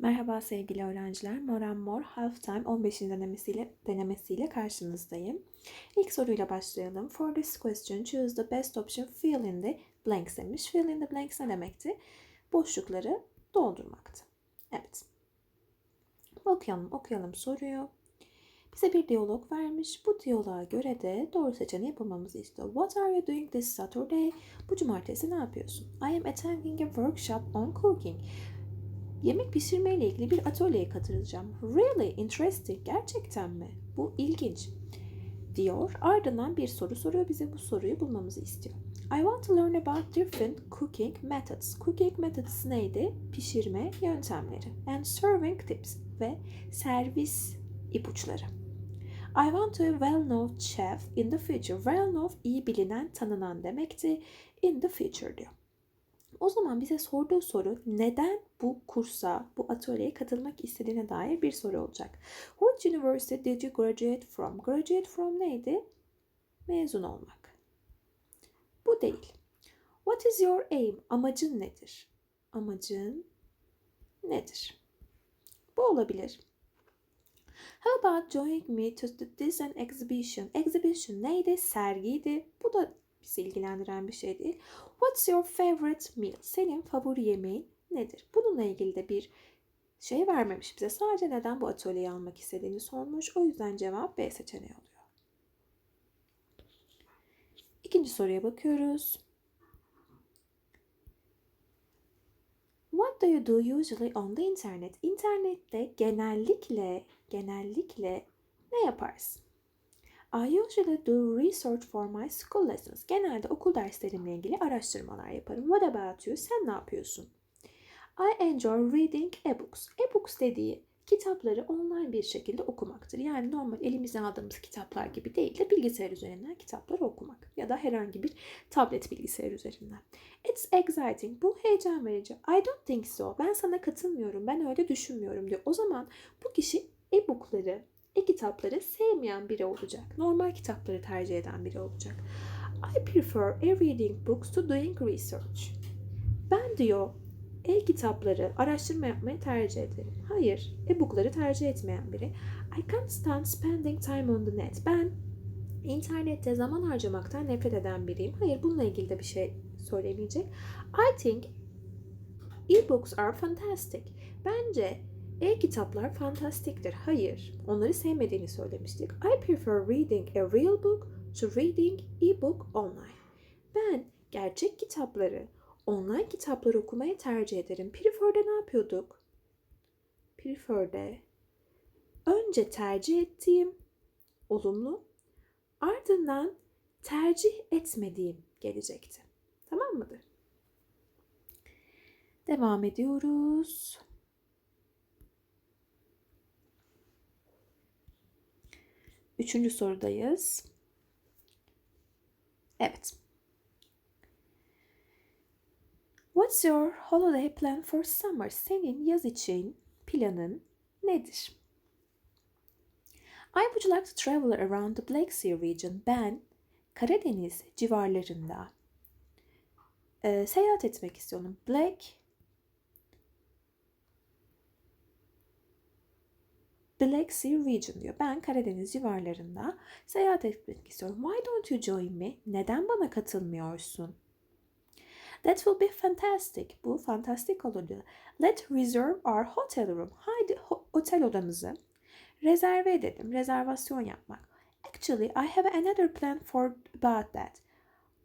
Merhaba sevgili öğrenciler. More and More Halftime 15. denemesiyle, denemesiyle karşınızdayım. İlk soruyla başlayalım. For this question choose the best option fill in the blanks demiş. Fill in the blanks ne demekti? Boşlukları doldurmaktı. Evet. Okuyalım, okuyalım soruyu. Bize bir diyalog vermiş. Bu diyaloğa göre de doğru seçeneği bulmamızı istiyor. What are you doing this Saturday? Bu cumartesi ne yapıyorsun? I am attending a workshop on cooking. Yemek pişirme ile ilgili bir atölyeye katılacağım. Really interesting. Gerçekten mi? Bu ilginç. Diyor. Ardından bir soru soruyor. Bize bu soruyu bulmamızı istiyor. I want to learn about different cooking methods. Cooking methods neydi? Pişirme yöntemleri. And serving tips ve servis ipuçları. I want to be well-known chef in the future. Well-known iyi bilinen, tanınan demekti. In the future diyor. O zaman bize sorduğu soru neden bu kursa, bu atölyeye katılmak istediğine dair bir soru olacak. Which university did you graduate from? Graduate from neydi? Mezun olmak. Bu değil. What is your aim? Amacın nedir? Amacın nedir? Bu olabilir. How about joining me to this an exhibition? Exhibition neydi? Sergiydi. Bu da bizi ilgilendiren bir şey değil. What's your favorite meal? Senin favori yemeğin nedir? Bununla ilgili de bir şey vermemiş bize. Sadece neden bu atölyeyi almak istediğini sormuş. O yüzden cevap B seçeneği oluyor. İkinci soruya bakıyoruz. What do you do usually on the internet? İnternette genellikle genellikle ne yaparsın? I usually do research for my school lessons. Genelde okul derslerimle ilgili araştırmalar yaparım. What about you? Sen ne yapıyorsun? I enjoy reading ebooks. Ebooks dediği kitapları online bir şekilde okumaktır. Yani normal elimize aldığımız kitaplar gibi değil de bilgisayar üzerinden kitapları okumak ya da herhangi bir tablet bilgisayar üzerinden. It's exciting. Bu heyecan verici. I don't think so. Ben sana katılmıyorum. Ben öyle düşünmüyorum diyor. O zaman bu kişi e-bookları, e-kitapları sevmeyen biri olacak. Normal kitapları tercih eden biri olacak. I prefer e-reading books to doing research. Ben diyor e-kitapları araştırma yapmayı tercih ederim. Hayır, e-bookları tercih etmeyen biri. I can't stand spending time on the net. Ben internette zaman harcamaktan nefret eden biriyim. Hayır, bununla ilgili de bir şey söylemeyecek. I think e-books are fantastic. Bence e-kitaplar fantastiktir. Hayır, onları sevmediğini söylemiştik. I prefer reading a real book to reading e-book online. Ben gerçek kitapları online kitapları okumayı tercih ederim. Prefer'de ne yapıyorduk? Prefer'de önce tercih ettiğim olumlu ardından tercih etmediğim gelecekti. Tamam mıdır? Devam ediyoruz. Üçüncü sorudayız. Evet. What's your holiday plan for summer? Senin yaz için planın nedir? I would like to travel around the Black Sea region. Ben Karadeniz civarlarında e, seyahat etmek istiyorum. Black Black Sea region diyor. Ben Karadeniz civarlarında seyahat etmek istiyorum. Why don't you join me? Neden bana katılmıyorsun? That will be fantastic. Bu fantastik olur diyor. Let reserve our hotel room. Haydi otel odamızı rezerve edelim. Rezervasyon yapmak. Actually, I have another plan for about that.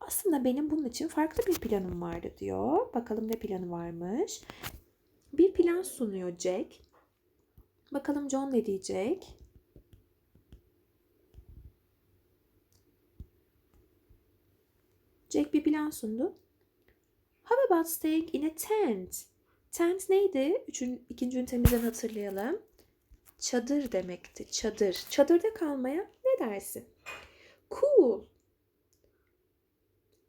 Aslında benim bunun için farklı bir planım vardı diyor. Bakalım ne planı varmış. Bir plan sunuyor Jack. Bakalım John ne diyecek? Jack bir plan sundu. How about staying in a tent? Tent neydi? Üçün, ikinci ünitemizden hatırlayalım. Çadır demekti. Çadır. Çadırda kalmaya ne dersin? Cool.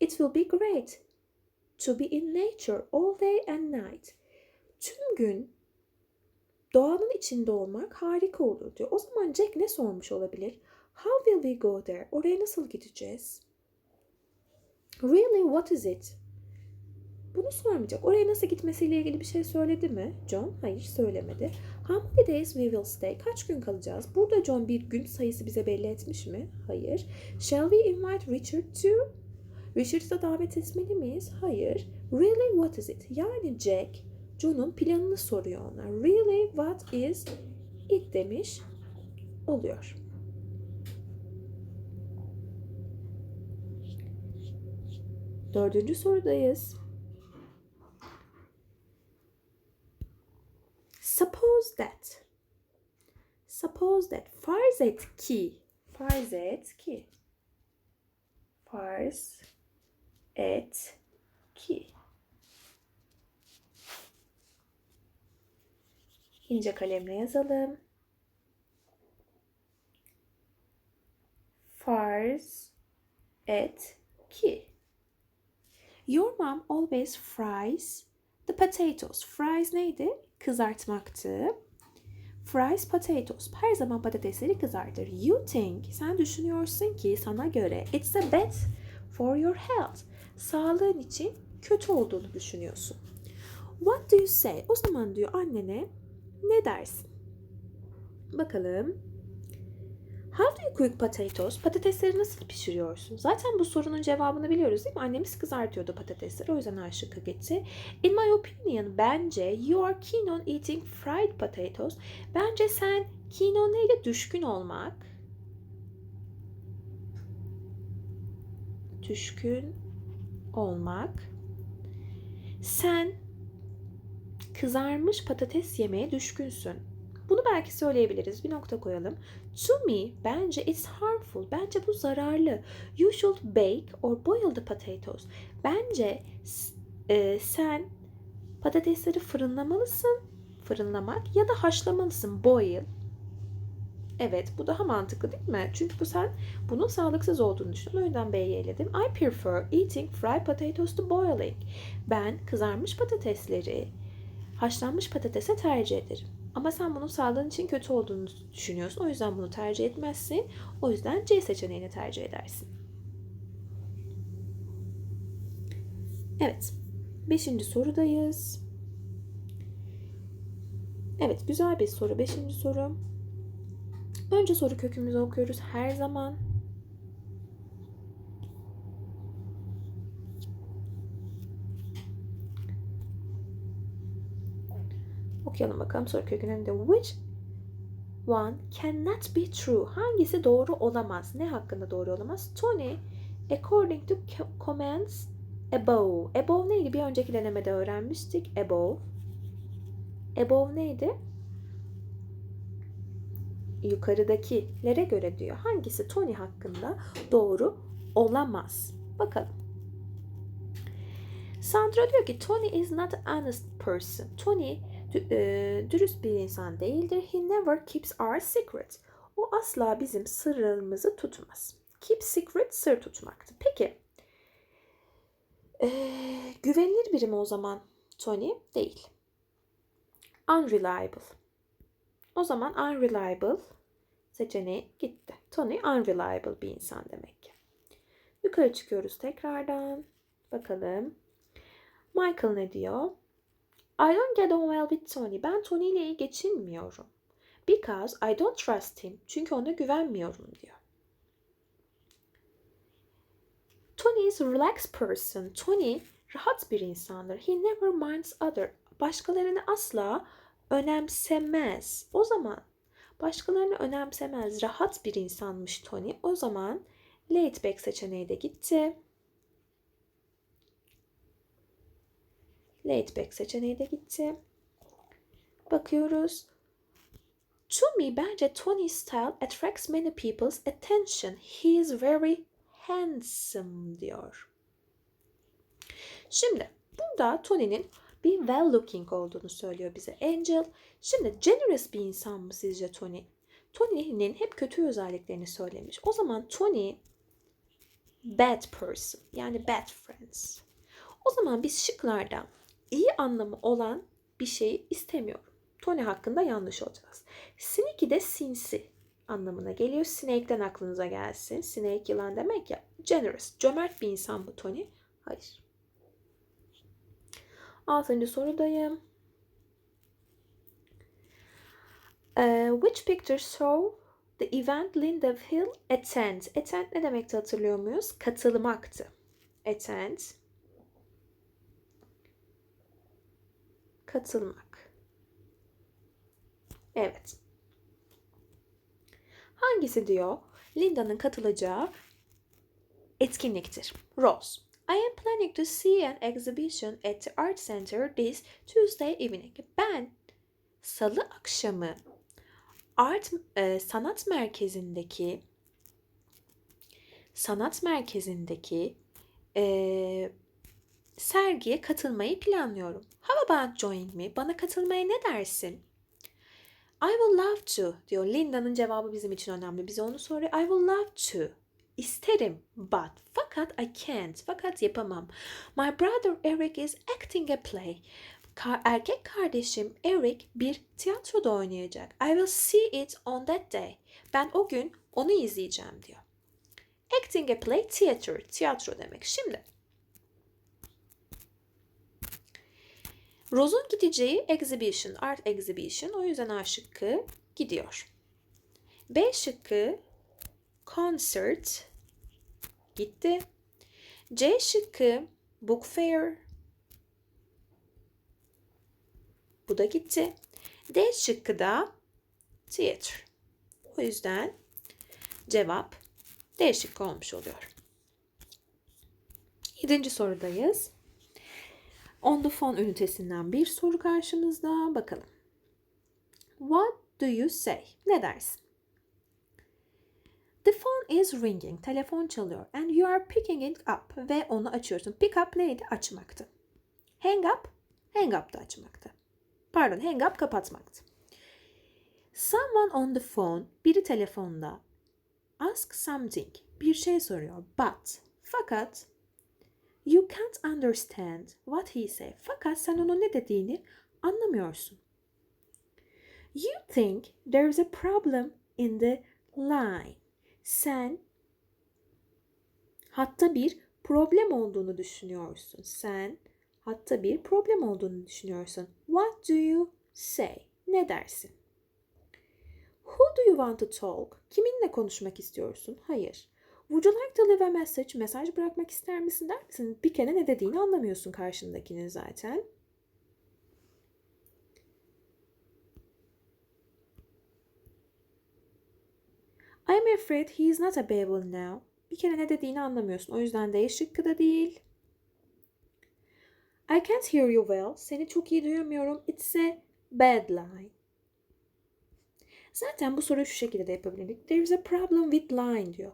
It will be great to be in nature all day and night. Tüm gün doğanın içinde olmak harika olur diyor. O zaman Jack ne sormuş olabilir? How will we go there? Oraya nasıl gideceğiz? Really, what is it? Bunu sormayacak. Oraya nasıl gitmesiyle ilgili bir şey söyledi mi? John hayır söylemedi. How many days we will stay? Kaç gün kalacağız? Burada John bir gün sayısı bize belli etmiş mi? Hayır. Shall we invite Richard too? Richard'ı da davet etmeli miyiz? Hayır. Really what is it? Yani Jack John'un planını soruyor ona. Really what is it demiş oluyor. Dördüncü sorudayız. Suppose that. Suppose that. Farz et ki. Farz et ki. Farz et ki. İnce kalemle yazalım. Farz et ki. Your mom always fries the potatoes. Fries neydi? Kızartmaktı. Fries potatoes. Her zaman patatesleri kızartır. You think, sen düşünüyorsun ki sana göre it's a bad for your health. Sağlığın için kötü olduğunu düşünüyorsun. What do you say? O zaman diyor annene ne dersin? Bakalım. How do you cook potatoes? Patatesleri nasıl pişiriyorsun? Zaten bu sorunun cevabını biliyoruz değil mi? Annemiz kızartıyordu patatesleri. O yüzden A şıkkı gitti. In my opinion, bence you are keen on eating fried potatoes. Bence sen keen on neydi? Düşkün olmak. Düşkün olmak. Sen kızarmış patates yemeye düşkünsün. Bunu belki söyleyebiliriz. Bir nokta koyalım. To me, bence it's harmful. Bence bu zararlı. You should bake or boil the potatoes. Bence e, sen patatesleri fırınlamalısın. Fırınlamak ya da haşlamalısın. Boil. Evet bu daha mantıklı değil mi? Çünkü bu sen bunun sağlıksız olduğunu düşündün. O yüzden B'yi eledim. I prefer eating fried potatoes to boiling. Ben kızarmış patatesleri haşlanmış patatese tercih ederim. Ama sen bunun sağlığın için kötü olduğunu düşünüyorsun. O yüzden bunu tercih etmezsin. O yüzden C seçeneğini tercih edersin. Evet. Beşinci sorudayız. Evet güzel bir soru. Beşinci soru. Önce soru kökümüzü okuyoruz her zaman. Okuyalım bakalım soru kökünün de which one cannot be true. Hangisi doğru olamaz? Ne hakkında doğru olamaz? Tony according to comments above. Above neydi? Bir önceki denemede öğrenmiştik. Above. Above neydi? Yukarıdakilere göre diyor. Hangisi Tony hakkında doğru olamaz? Bakalım. Sandra diyor ki Tony is not an honest person. Tony dürüst bir insan değildir. He never keeps our secret. O asla bizim sırrımızı tutmaz. Keep secret sır tutmaktı. Peki e, güvenilir biri mi o zaman Tony? Değil. Unreliable. O zaman unreliable seçeneği gitti. Tony unreliable bir insan demek ki. Yukarı çıkıyoruz tekrardan. Bakalım. Michael ne diyor? I don't get on well with Tony. Ben Tony ile iyi geçinmiyorum. Because I don't trust him. Çünkü ona güvenmiyorum diyor. Tony is a relaxed person. Tony rahat bir insandır. He never minds other. Başkalarını asla önemsemez. O zaman başkalarını önemsemez. Rahat bir insanmış Tony. O zaman laid back seçeneği de gitti. Laid back seçeneği de gitti. Bakıyoruz. To me bence Tony's style attracts many people's attention. He is very handsome diyor. Şimdi burada Tony'nin bir well looking olduğunu söylüyor bize Angel. Şimdi generous bir insan mı sizce Tony? Tony'nin hep kötü özelliklerini söylemiş. O zaman Tony bad person yani bad friends. O zaman biz şıklardan iyi anlamı olan bir şeyi istemiyorum. Tony hakkında yanlış olacağız. Sneaky de sinsi anlamına geliyor. Snake'den aklınıza gelsin. Snake yılan demek ya. Generous, cömert bir insan bu Tony. Hayır. Altıncı sorudayım. Uh, which picture show the event Linda Hill attend? Attend ne demekti hatırlıyor muyuz? Katılmaktı. Attend. Katılmak. Evet. Hangisi diyor? Linda'nın katılacağı etkinliktir. Rose. I am planning to see an exhibition at the art center this Tuesday evening. Ben salı akşamı art e, sanat merkezindeki sanat merkezindeki e, sergiye katılmayı planlıyorum. How about joining me? Bana katılmaya ne dersin? I will love to diyor. Linda'nın cevabı bizim için önemli. Bize onu soruyor. I will love to. İsterim but fakat I can't. Fakat yapamam. My brother Eric is acting a play. Ka- erkek kardeşim Eric bir tiyatroda oynayacak. I will see it on that day. Ben o gün onu izleyeceğim diyor. Acting a play, theater, tiyatro demek. Şimdi Rose'un gideceği exhibition, art exhibition. O yüzden A şıkkı gidiyor. B şıkkı concert gitti. C şıkkı book fair. Bu da gitti. D şıkkı da theater. O yüzden cevap D şıkkı olmuş oluyor. Yedinci sorudayız. On the phone ünitesinden bir soru karşımızda. Bakalım. What do you say? Ne dersin? The phone is ringing. Telefon çalıyor. And you are picking it up. Ve onu açıyorsun. Pick up neydi? Açmaktı. Hang up? Hang up da açmaktı. Pardon, hang up kapatmaktı. Someone on the phone, biri telefonda ask something, bir şey soruyor. But, fakat you can't understand what he say. Fakat sen onun ne dediğini anlamıyorsun. You think there's a problem in the line. Sen hatta bir problem olduğunu düşünüyorsun. Sen hatta bir problem olduğunu düşünüyorsun. What do you say? Ne dersin? Who do you want to talk? Kiminle konuşmak istiyorsun? Hayır. Would you like to leave a message? Mesaj bırakmak ister misin der misin? Bir kere ne dediğini anlamıyorsun karşındakinin zaten. I'm afraid he is not available now. Bir kere ne dediğini anlamıyorsun. O yüzden D şıkkı da değil. I can't hear you well. Seni çok iyi duyamıyorum. It's a bad line. Zaten bu soruyu şu şekilde de yapabilirdik. There is a problem with line diyor.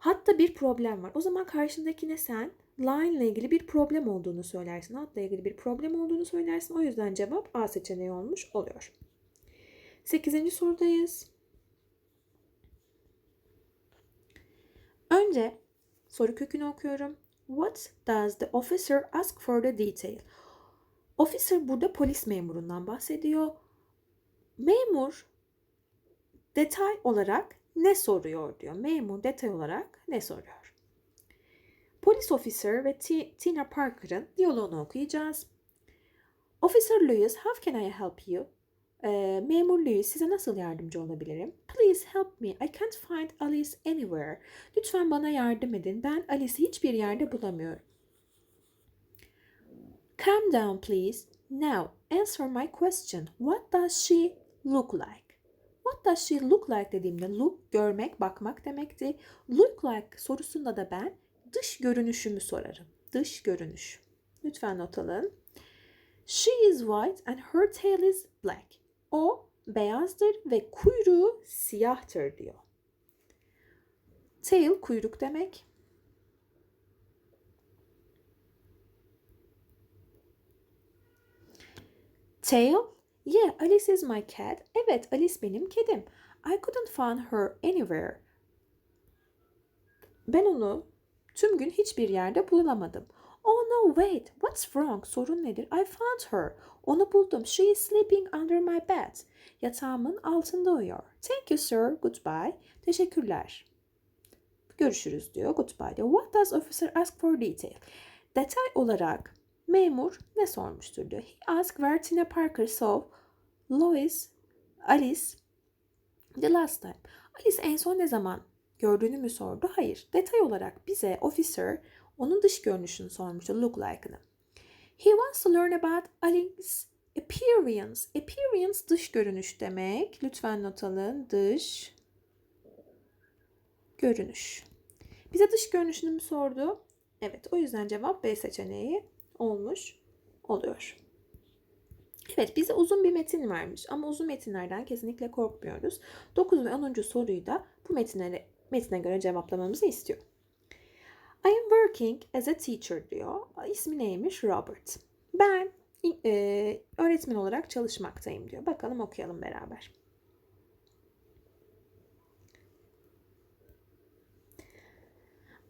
Hatta bir problem var. O zaman karşındakine sen line ile ilgili bir problem olduğunu söylersin. Hatla ilgili bir problem olduğunu söylersin. O yüzden cevap A seçeneği olmuş oluyor. Sekizinci sorudayız. Önce soru kökünü okuyorum. What does the officer ask for the detail? Officer burada polis memurundan bahsediyor. Memur detay olarak ne soruyor diyor. Memur detay olarak ne soruyor? Polis officer ve T- Tina Parker'ın diyaloğunu okuyacağız. Officer Lewis, how can I help you? Ee, Memur Lewis, size nasıl yardımcı olabilirim? Please help me. I can't find Alice anywhere. Lütfen bana yardım edin. Ben Alice'i hiçbir yerde bulamıyorum. Calm down please. Now answer my question. What does she look like? What does she look like dediğimde look görmek, bakmak demekti. Look like sorusunda da ben dış görünüşümü sorarım. Dış görünüş. Lütfen not alın. She is white and her tail is black. O beyazdır ve kuyruğu siyahtır diyor. Tail kuyruk demek. Tail? Yeah, Alice is my cat. Evet, Alice benim kedim. I couldn't find her anywhere. Ben onu tüm gün hiçbir yerde bulamadım. Oh no, wait, what's wrong? Sorun nedir? I found her. Onu buldum. She is sleeping under my bed. Yatağımın altında uyuyor. Thank you sir, goodbye. Teşekkürler. Görüşürüz diyor, goodbye diyor. What does officer ask for detail? Detay olarak Memur ne sormuştur diyor. He asked where Tina Parker saw Lois, Alice the last time. Alice en son ne zaman gördüğünü mü sordu? Hayır. Detay olarak bize officer onun dış görünüşünü sormuştu. Look like'ını. He wants to learn about Alice's appearance. Appearance dış görünüş demek. Lütfen not alın. Dış görünüş. Bize dış görünüşünü mü sordu? Evet. O yüzden cevap B seçeneği olmuş oluyor. Evet bize uzun bir metin vermiş ama uzun metinlerden kesinlikle korkmuyoruz. 9 ve 10. soruyu da bu metinlere, metine göre cevaplamamızı istiyor. I am working as a teacher diyor. İsmi neymiş? Robert. Ben e, öğretmen olarak çalışmaktayım diyor. Bakalım okuyalım beraber.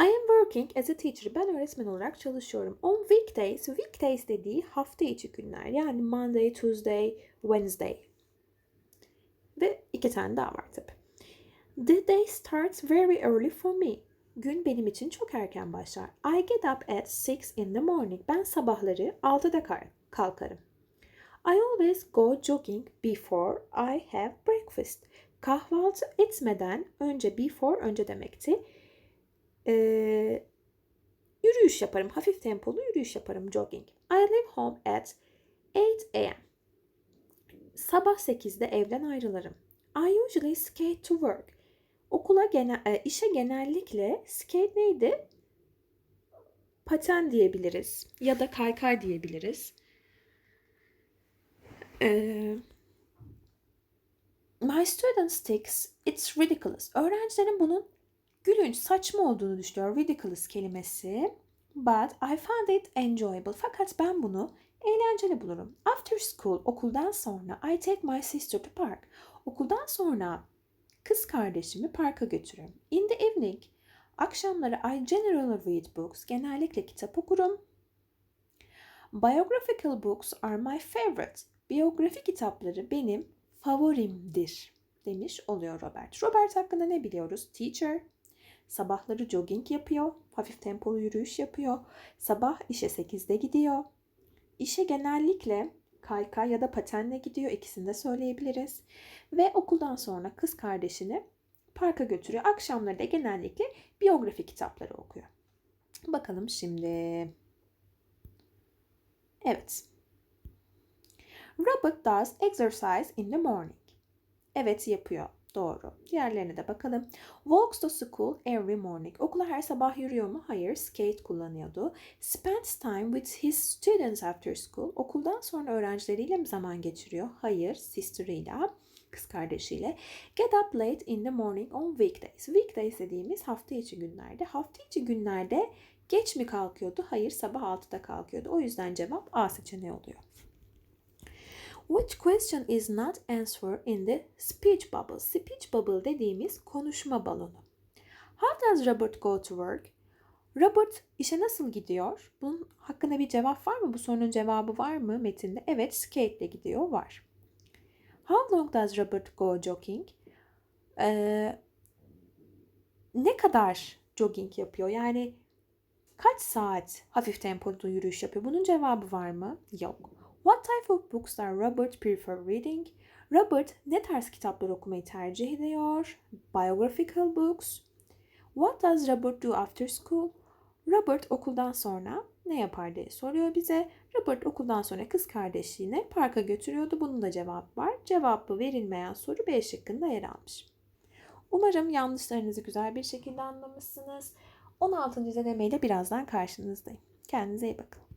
I am working as a teacher. Ben öğretmen olarak çalışıyorum. On weekdays, weekdays dediği hafta içi günler. Yani Monday, Tuesday, Wednesday. Ve iki tane daha var tabi. The day starts very early for me. Gün benim için çok erken başlar. I get up at 6 in the morning. Ben sabahları 6'da kalkarım. I always go jogging before I have breakfast. Kahvaltı etmeden önce before önce demekti e, yürüyüş yaparım. Hafif tempolu yürüyüş yaparım. Jogging. I leave home at 8 a.m. Sabah 8'de evden ayrılırım. I usually skate to work. Okula genel, e, işe genellikle skate neydi? Paten diyebiliriz. Ya da kaykay diyebiliriz. Ee, my students thinks it's ridiculous. Öğrencilerin bunun gülünç, saçma olduğunu düşünüyor. Ridiculous kelimesi. But I found it enjoyable. Fakat ben bunu eğlenceli bulurum. After school, okuldan sonra I take my sister to park. Okuldan sonra kız kardeşimi parka götürürüm. In the evening, akşamları I generally read books. Genellikle kitap okurum. Biographical books are my favorite. Biyografi kitapları benim favorimdir demiş oluyor Robert. Robert hakkında ne biliyoruz? Teacher, Sabahları jogging yapıyor, hafif tempolu yürüyüş yapıyor. Sabah işe 8'de gidiyor. İşe genellikle kaykay ya da patenle gidiyor. İkisini de söyleyebiliriz. Ve okuldan sonra kız kardeşini parka götürüyor. Akşamları da genellikle biyografi kitapları okuyor. Bakalım şimdi. Evet. Robert does exercise in the morning. Evet yapıyor. Doğru. Diğerlerine de bakalım. Walks to school every morning. Okula her sabah yürüyor mu? Hayır. Skate kullanıyordu. Spends time with his students after school. Okuldan sonra öğrencileriyle mi zaman geçiriyor? Hayır. Sister'ıyla kız kardeşiyle. Get up late in the morning on weekdays. Weekdays dediğimiz hafta içi günlerde. Hafta içi günlerde geç mi kalkıyordu? Hayır sabah 6'da kalkıyordu. O yüzden cevap A seçeneği oluyor. Which question is not answered in the speech bubble? Speech bubble dediğimiz konuşma balonu. How does Robert go to work? Robert işe nasıl gidiyor? Bunun hakkında bir cevap var mı? Bu sorunun cevabı var mı metinde? Evet, skate ile gidiyor. Var. How long does Robert go jogging? Ee, ne kadar jogging yapıyor? Yani kaç saat hafif tempolu yürüyüş yapıyor? Bunun cevabı var mı? Yok. What type of books does Robert prefer reading? Robert ne tarz kitaplar okumayı tercih ediyor? Biographical books. What does Robert do after school? Robert okuldan sonra ne yapar diye soruyor bize. Robert okuldan sonra kız kardeşliğine parka götürüyordu. Bunun da cevap var. Cevabı verilmeyen soru B şıkkında yer almış. Umarım yanlışlarınızı güzel bir şekilde anlamışsınız. 16. denemeyle birazdan karşınızdayım. Kendinize iyi bakın.